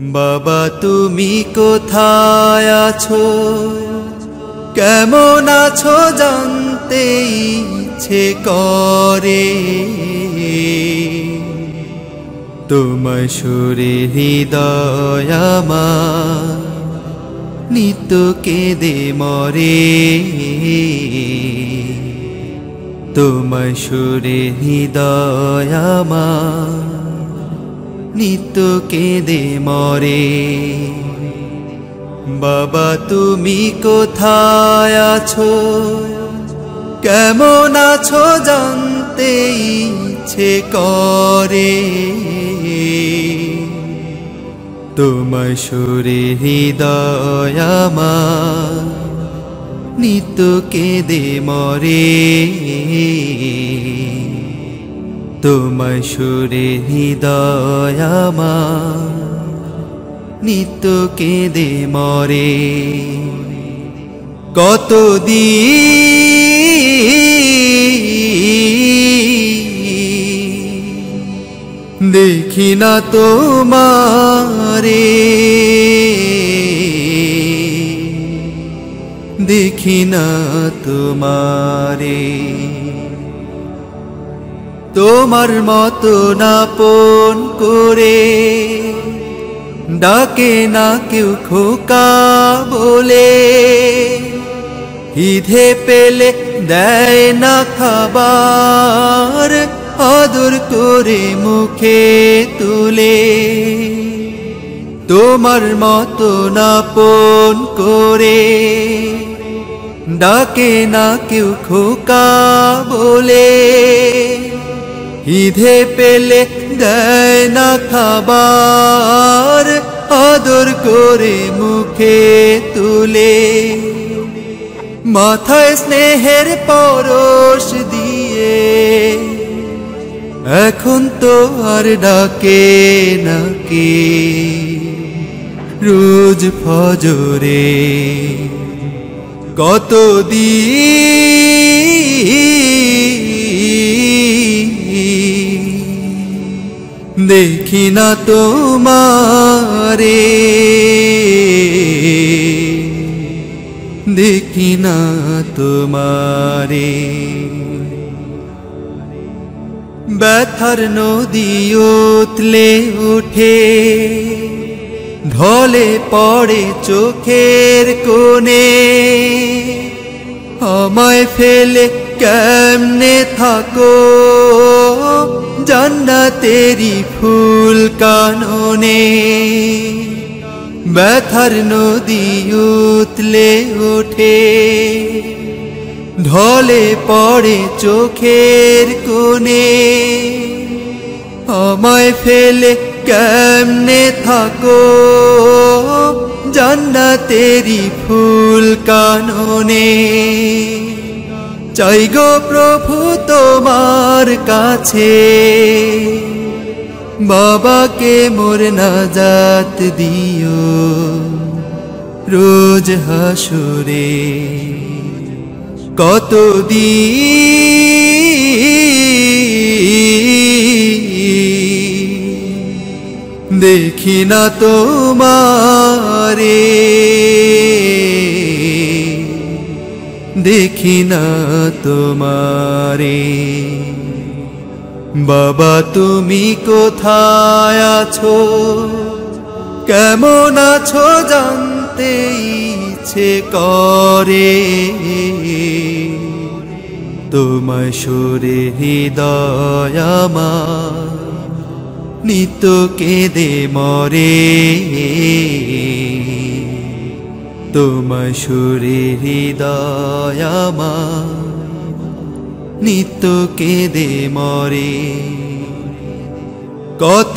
বাবা, তুমি কোথায় আছো? কেমন আছো জানতে ইচ্ছে করে? তোমার সুরে হৃদয় আমার কেঁদে মরে। তোমার সুরে হৃদয় আমার নিত্য কেঁদে মরে। বাবা, তুমি কোথায় আছো? কেমন আছো জানতে ইচ্ছে করে? তোমার সুরে হৃদয় নিত্য কেঁদে মরে। তোমার সুরে হৃদয় আমার নিত্য কেঁদে মরে। কত দেখি না তোমারে দেখি না তোমারে। তোমার মতো নাপন করে। ডাকে না কেউ খোকা বলে। হিধে পেলে দেয় না খাবার, আদর করে মুখে তুলে। তোমার মতো নাপন করে। ডাকে না কেউ খোকা বলে। ইধে পেলে দেয় না খাবার, আদর করে মুখে তুলে। মাথায় স্নেহের পরশ দিয়ে এখন তো আর ডাকে নাকে রোজ ফজরে কত দেখি না তোমারে। দেখি না তোমারে। ব্যথার নদী উতলে উঠে, ঢলে পড়ে চোখের কোণে। আমায় ফেলে কেমনে থাকো? জান্নাতেরি ফুল কাননে। ব্যথার নদী উতলে ওঠে। ঢলে পড়ে চোখের কোণে। আমায় ফেলে কেমনে থাকো? জান্নাতেরি ফুল কাননে। চাই গো প্রভু তোমার কাছে। বাবাকে মোর নাজাত দিও। রোজ হাসুরে কত দেখি না তোমারে। দেখি না তোমারে। বাবা, তুমি কোথায় আছো? কেমন আছো জানতে ইচ্ছে করে। তোমার সুরে হৃদয় আমার, নিত্য কেঁদে মরে। তোমার সুরে হৃদয় নিত্য কেঁদে মরে। কত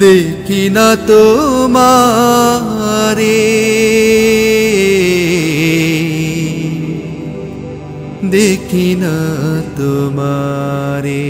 দেখি না তোমারে। দেখি না তোমারে